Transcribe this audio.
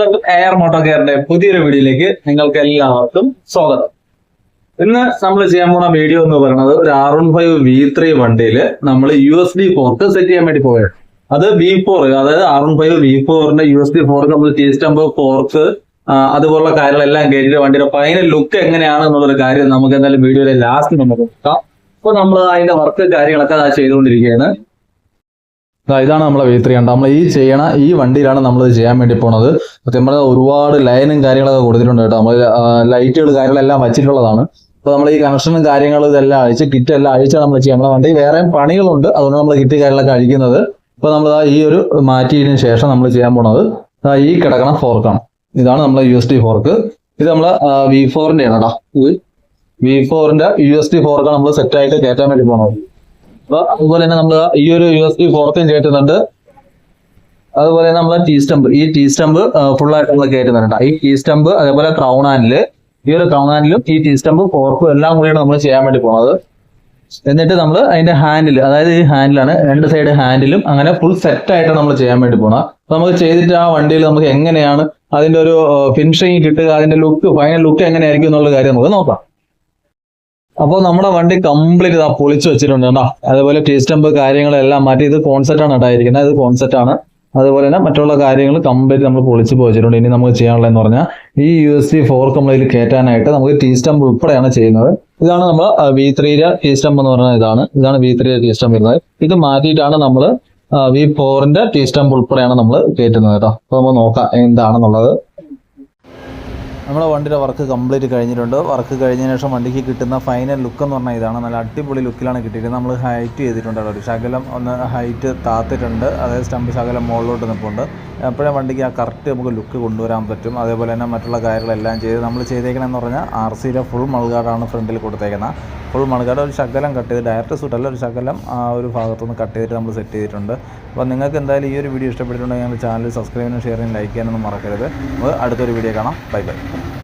Mister air motto കെയറിന്റെ പുതിയൊരു വീഡിയോയിലേക്ക് നിങ്ങൾക്ക് എല്ലാവർക്കും സ്വാഗതം. ഇന്ന് നമ്മൾ ചെയ്യാൻ പോണ വീഡിയോ എന്ന് പറയുന്നത് ഒരു R one five V three വണ്ടിയിൽ നമ്മൾ U S D fork set ചെയ്യാൻ വേണ്ടി പോയത് അത് വി ഫോർ അതായത് ആർ വൺ ഫൈവ് വി ഫോറിന്റെ യു എസ് ഡി ഫോർക്ക് നമ്മൾ ടി സ്റ്റംബ് ഫോർക്ക് അതുപോലുള്ള കാര്യങ്ങളെല്ലാം കയറ്റിയിട്ട് വണ്ടിയുടെ ഫൈനൽ ലുക്ക് എങ്ങനെയാണ് എന്നുള്ളൊരു കാര്യം നമുക്ക് എന്തായാലും വീഡിയോയിലെ ലാസ്റ്റ് നമുക്ക് നോക്കാം. അപ്പൊ നമ്മൾ അതിന്റെ വർക്ക് കാര്യങ്ങളൊക്കെ ചെയ്തുകൊണ്ടിരിക്കുകയാണ്. ഇതാണ് നമ്മളെ വി ത്രീ ഹൺഡ്രഡ് നമ്മൾ ഈ ചെയ്യണ ഈ വണ്ടിയിലാണ് നമ്മൾ ഇത് ചെയ്യാൻ വേണ്ടി പോണത്. സത്യം പറഞ്ഞാൽ ഒരുപാട് ലൈനും കാര്യങ്ങളൊക്കെ കൊടുത്തിട്ടുണ്ട് കേട്ടോ. നമ്മൾ ലൈറ്റുകൾ കാര്യങ്ങളെല്ലാം വച്ചിട്ടുള്ളതാണ്. അപ്പോൾ നമ്മൾ ഈ കണക്ഷനും കാര്യങ്ങളും ഇതെല്ലാം അഴിച്ച് കിറ്റ് എല്ലാം അഴിച്ചാണ് നമ്മൾ ചെയ്യാം നമ്മളെ വണ്ടി വേറെ പണികളുണ്ട്. അതുകൊണ്ട് നമ്മൾ കിറ്റ് കാര്യങ്ങളൊക്കെ അഴിക്കുന്നത്. അപ്പോൾ നമ്മൾ ഈ ഒരു മാറ്റിയതിനു ശേഷം നമ്മൾ ചെയ്യാൻ പോണത് ഈ കിടക്കണ ഫോർക്കാണ് ഇതാണ് നമ്മളെ യു എസ് ടി ഫോർക്ക് ഇത് നമ്മളെ വി ഫോറിന്റെ ആണ് കേട്ടോ. വി ഫോറിന്റെ യു എസ് ടി ഫോർക്കാണ് നമ്മൾ സെറ്റ് ആയിട്ട് കയറ്റാൻ വേണ്ടി പോണത്. അതുപോലെ തന്നെ നമ്മൾ ഈ ഒരു യു എസ് ബി ഫോർത്തും കയറ്റുന്നുണ്ട് അതുപോലെ നമ്മൾ ടീ സ്റ്റംപ് ഈ ടീ സ്റ്റംപ് ഫുൾ ആയിട്ട് നമ്മൾ കയറ്റുന്നുണ്ട് ഈ ടീ സ്റ്റംപ് അതേപോലെ ക്രൗൺ ഈ ഒരു ഹാൻഡിലും ഈ ടീ സ്റ്റംപും ഫോർക്കും എല്ലാം കൂടിയാണ് നമ്മൾ ചെയ്യാൻ വേണ്ടി പോകുന്നത് എന്നിട്ട് നമ്മൾ അതിന്റെ ഹാൻഡിൽ അതായത് ഈ ഹാൻഡിലാണ് രണ്ട് സൈഡ് ഹാൻഡിലും അങ്ങനെ ഫുൾ സെറ്റ് ആയിട്ടാണ് നമ്മൾ ചെയ്യാൻ വേണ്ടി പോണത് അപ്പൊ നമുക്ക് ചെയ്തിട്ട് ആ വണ്ടിയിൽ നമുക്ക് എങ്ങനെയാണ് അതിന്റെ ഒരു ഫിനിഷിങ് കിട്ടുക അതിന്റെ ലുക്ക് ഫൈനൽ ലുക്ക് എങ്ങനെയായിരിക്കും എന്നുള്ള കാര്യം നമുക്ക് നോക്കാം. അപ്പോൾ നമ്മുടെ വണ്ടി കംപ്ലീറ്റ് ഇതാ പൊളിച്ചു വെച്ചിട്ടുണ്ട് കേട്ടോ അതുപോലെ ടീ സ്റ്റംപ് കാര്യങ്ങളെല്ലാം മാറ്റി. ഇത് കോൺസെപ്റ്റ് ആണ് ഉണ്ടായിരിക്കുന്നത് ഇത് കോൺസെപ്റ്റ് ആണ്. അതുപോലെ തന്നെ മറ്റുള്ള കാര്യങ്ങൾ കംപ്ലീറ്റ് നമ്മൾ പൊളിച്ചു പോയിച്ചിട്ടുണ്ട് ഇനി നമുക്ക് ചെയ്യാനുള്ളത് എന്ന് പറഞ്ഞാൽ ഈ യു എസ് സി ഫോർക്ക് നമ്മൾ കയറ്റാനായിട്ട് നമുക്ക് ടീ സ്റ്റംപ് ഉൾപ്പെടെയാണ് ചെയ്യുന്നത്. ഇതാണ് നമ്മൾ വി ത്രീയുടെ ടീ സ്റ്റംപ് എന്ന് പറയുന്നത് ഇതാണ്. ഇതാണ് വി ത്രീയുടെ ടീ സ്റ്റംപ് വരുന്നത്. ഇത് മാറ്റിയിട്ടാണ് നമ്മൾ വി ഫോറിന്റെ ടീ സ്റ്റംപ് ഉൾപ്പെടെയാണ് നമ്മൾ കയറ്റുന്നത് കേട്ടോ. അപ്പോൾ നമ്മൾ നോക്കാം എന്താണെന്നുള്ളത്. നമ്മുടെ വണ്ടിയുടെ വർക്ക് കംപ്ലീറ്റ് കഴിഞ്ഞിട്ടുണ്ട്. വർക്ക് കഴിഞ്ഞതിന് ശേഷം വണ്ടിക്ക് കിട്ടുന്ന ഫൈനൽ ലുക്ക് എന്ന് പറഞ്ഞാൽ ഇതാണ്. നല്ല അടിപൊളി ലുക്കിലാണ് കിട്ടിയിരിക്കുന്നത്. നമ്മൾ ഹൈറ്റ് ചെയ്തിട്ടുണ്ട്. ഒരു ശകലം ഒന്ന് ഹൈറ്റ് താത്തിട്ടുണ്ട്. അതായത് സ്റ്റമ്പ് ശകലം മുകളിലോട്ട് നിൽപ്പുണ്ട് അപ്പോഴേ വണ്ടിക്ക് ആ കറക്റ്റ് നമുക്ക് ലുക്ക് കൊണ്ടുവരാൻ പറ്റും. അതേപോലെ തന്നെ മറ്റുള്ള കാര്യങ്ങളെല്ലാം ചെയ്ത് നമ്മൾ ചെയ്തേക്കണമെന്ന് പറഞ്ഞാൽ ആർ സിയിലെ ഫുൾ മൾഗാർഡാണ് ഫ്രണ്ടിൽ കൊടുത്തേക്കുന്നത് ഫുൾ മണക്കാട് ഒരു ശകലം കട്ട് ചെയ്ത് ഡയറക്റ്റ് സൂട്ടല്ല ഒരു ശകലം ആ ഒരു ഭാഗത്തുനിന്ന് കട്ട് ചെയ്തിട്ട് നമ്മൾ സെറ്റ് ചെയ്തിട്ടുണ്ട്. അപ്പോൾ നിങ്ങൾക്ക് എന്തായാലും ഈ ഒരു വീഡിയോ ഇഷ്ടപ്പെട്ടിട്ടുണ്ടെങ്കിൽ ഞങ്ങളുടെ ചാനൽ സബ്സ്ക്രൈബ് ചെയ്യാനും ഷെയർ ചെയ്യാനും ലൈക്ക് ചെയ്യാനൊന്നും മറക്കരുത്. അടുത്തൊരു വീഡിയോ കാണാം. Bye bye